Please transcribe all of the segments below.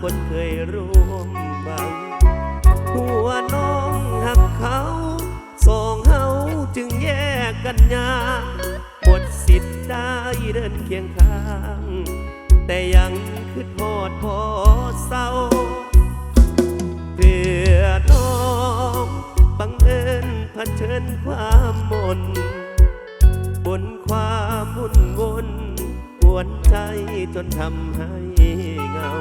คนเคยร่วมบังหัวน้องหักเขาสองเฮาจึงแยกกันยากหมดสิทธิ์ได้เดินเคียงข้าง แต่ยังคือโทษพอเศร้าเพื่อน้องบังเอิญเผชิญความมนบนความวุ่นวนปวนใจจนทำให้เหงา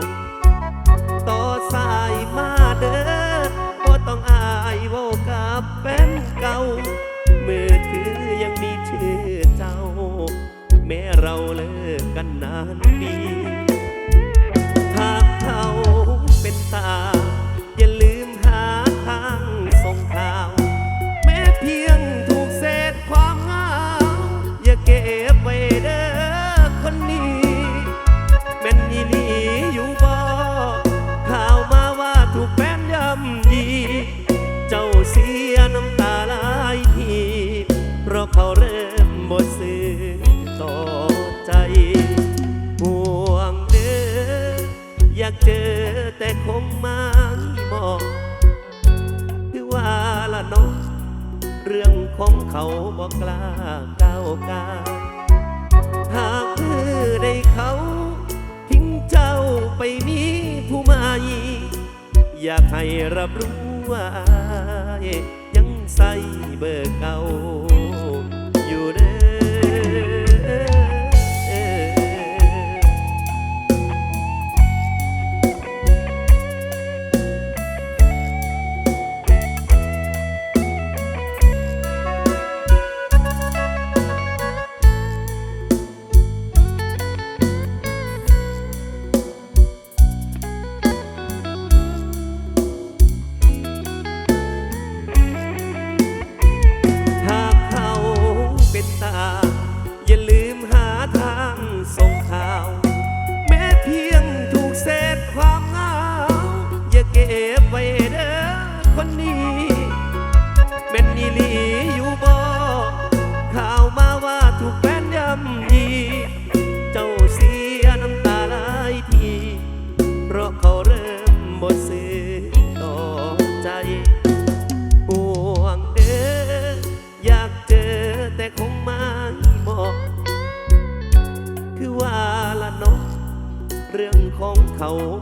เขาบอกกล้าก้าวกายหากมือได้เขา ทิ้งเจ้าไปมีผู้ใหม่อยากให้รับรู้ว่ายยังใส่เบอร์เก่า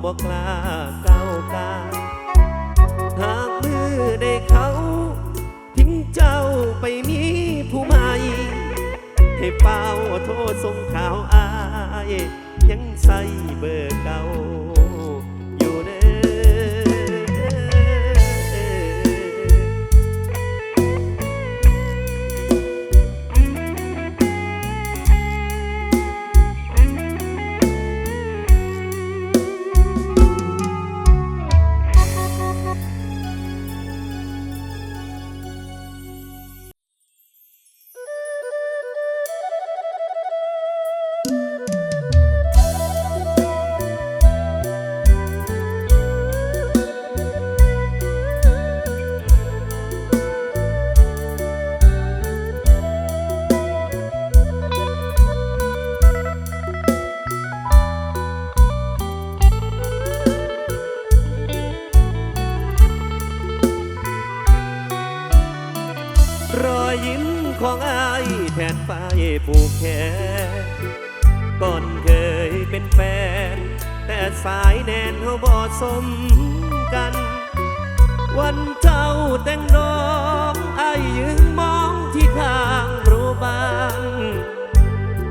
บอกกล้าก้าวกาหากมือได้เขา ทิ้งเจ้าไปมีผู้ใหม่ ให้เป้าโทษส่งข่าวอาย ยังใส่เบอร์เก่า ผูกแขนก่อนเคยเป็นแฟน แต่สายแนนเขาบอสมกัน วันเจ้าแต่งดอกอายยืนมองที่ทางรู้บาง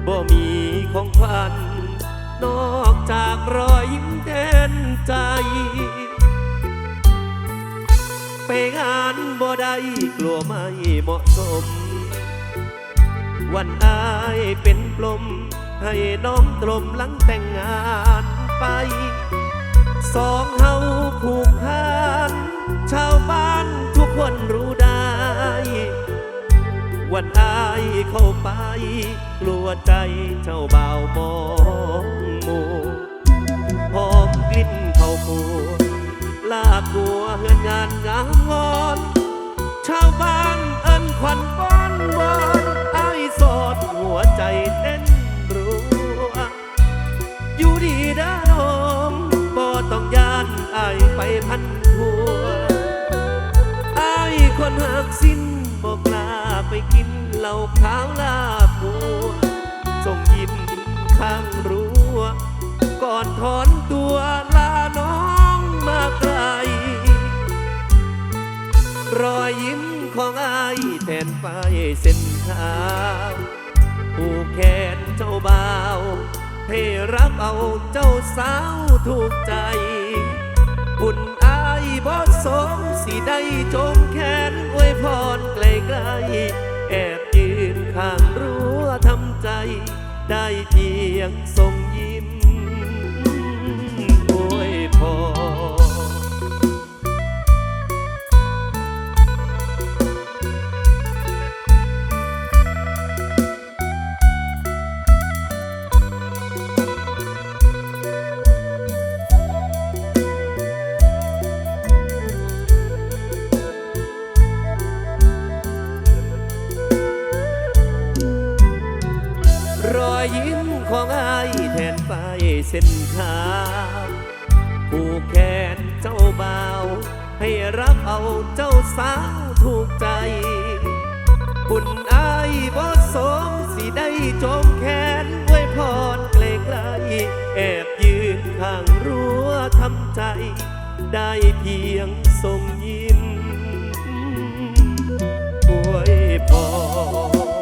บ่มีของขวัญนอกจากรอยยิ้มแทนใจ ไปงานบ่ได้กลัวไม่เหมาะสม วันอายเป็นปลม ให้น้องตรมหลังแต่งงานไป สองเฮาผูกพันชาวบ้านทุกคนรู้ได้ วันอายเข้าไป กลัวใจเจ้าบ่าวมอง ใจเต้นรัว อยู่ดีด้อน้องบ่ต้องยานตายไปพันทั่วอายคนหักสิ้นบอกลาไปกินเหล้าขาวลาบบัวส่งยิ้มข้างรั้วก่อนถอนตัวลาน้องมาไกล รอยยิ้มของอายแทนไปเส้นทาง ผู้แขนเจ้าบ่าวให้รับเอาเจ้าสาวถูกใจบุญอายบอสมสีได้จงแขนอวยพรไกลๆแอบยืนข้างรั้วทำใจ ได้เพียงส่ง เส้นทาผู้แขนเจ้าบ่าว ให้รับเอาเจ้าสาวถูกใจ บุญอายบ่สมสิได้จมแขนไว้พรไกลๆแอบยืนข้างรั้วทำใจ ได้เพียงส่งยิ้มอวยพร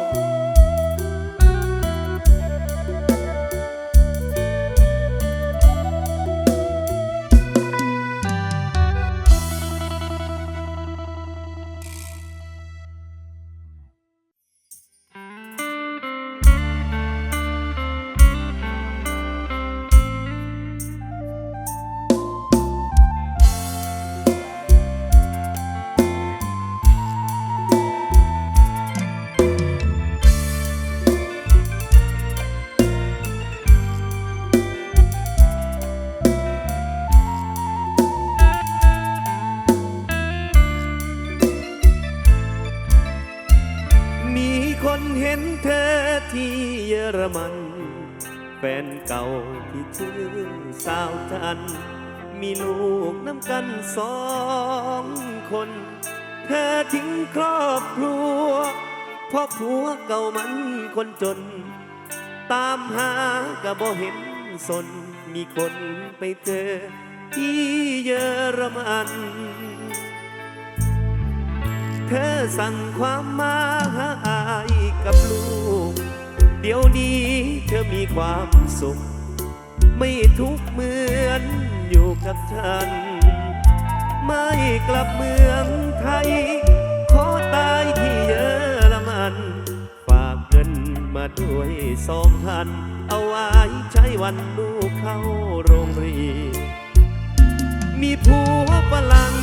ที่เยอรมัน แฟนเก่าที่ชื่อสาวจัน มีลูกน้ำกันสองคน เธอทิ้งครอบครัวเพราะผัวเก่ามันคนจน ตามหากะบ่เห็นสนมีคนไปเจอที่เยอรมัน เธอสั่งความมาหาอายกับลูก เดี๋ยวนี้เธอมีความสุข ไม่ทุกเหมือนอยู่กับฉัน ไม่กลับเมืองไทย ขอตายที่เยอรมัน ฝากเงินมาด้วยสองพัน เอาไว้ใช้วันลูกเข้าโรงเรียนมีผัวฝรั่ง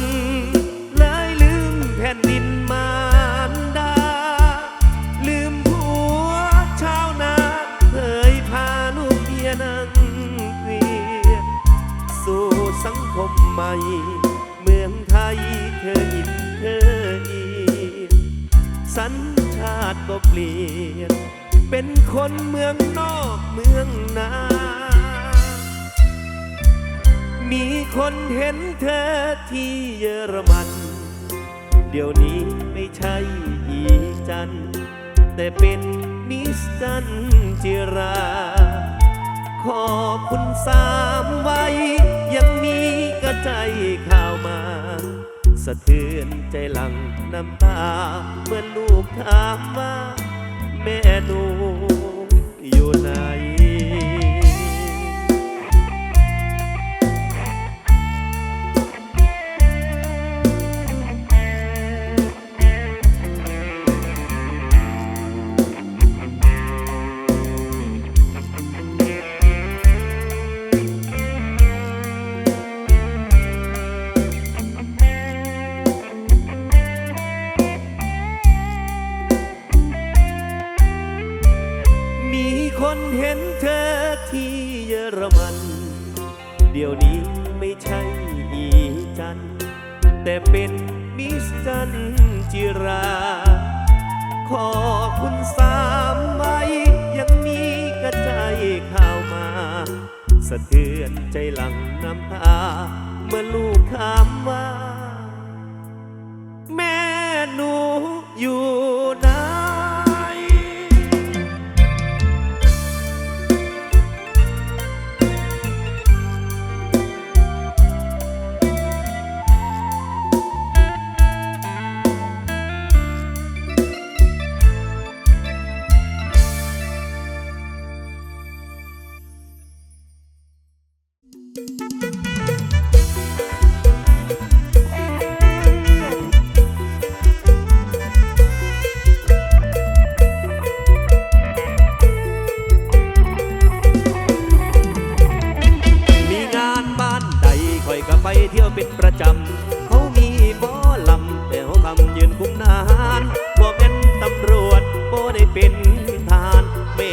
เดี๋ยวนี้ไม่ใช่อีจัน แต่เป็นมิสจันจิรา ขอบคุณสามไว้ ยังมีกระใจข่าวมา สะเทือนใจหลังน้ำตา เมื่อลูกถามว่า แม่หนูอยู่ไหน พอคุณสามใบยังมีกระจายข่าวมา สะเทือนใจหลังน้ำตา เมื่อลูกถามว่า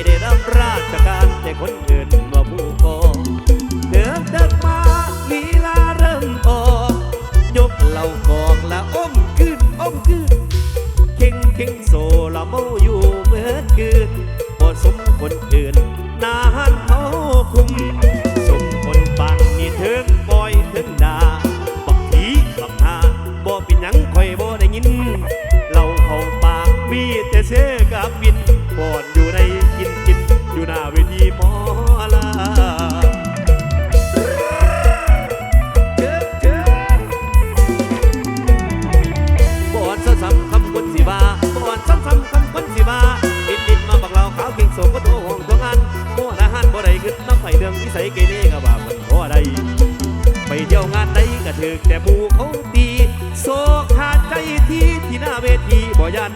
ได้รับราชการแต่คนอื่นมาผู้กอเดินเดินมาลีลาเริ่มออกยกเหล่ากองละอ้มขึ้นอ้มขึ้นเข่งเข่งโซละเมาอยู่ หมอลบอนซ้ำซ้ำคำคนสิบาบอนซ้ำซ้ำคำคนสิบาดินดินมาบักเราขาวเก่งโสกโตงตังานโม่อาารบ่ได้ขึ้นน้ำไฟเรืองวิสัยเกเรก็ว่ามันพอได้ไปเที่ยวงานใดก็ถึกแต่บูเขาตีโศกขาใจที่ที่หน้าเวทีบ่ยัน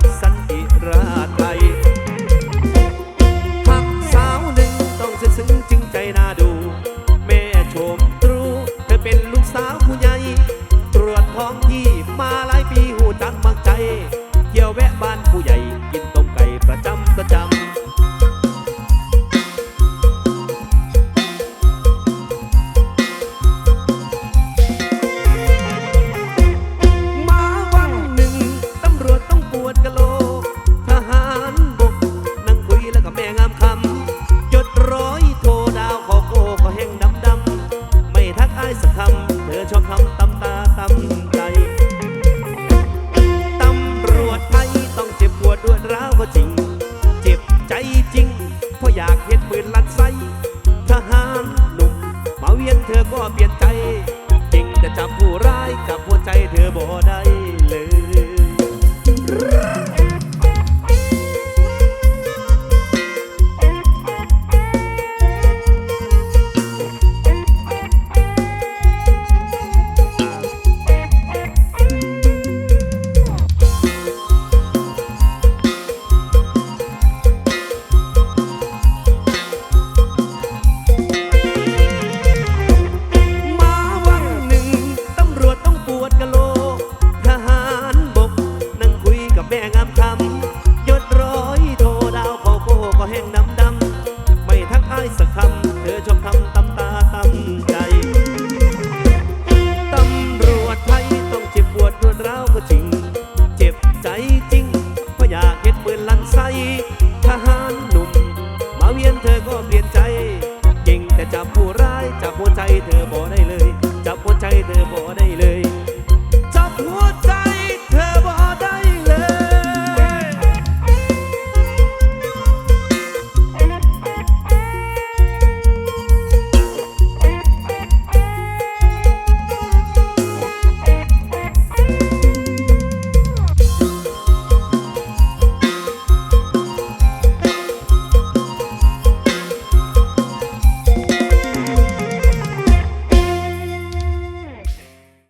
Jackson เธอก็เปลี่ยนใจ จริงแต่จำผู้ร้ายกับหัวใจเธอบ่ได้เลย ใจเธอบ่ได้เลย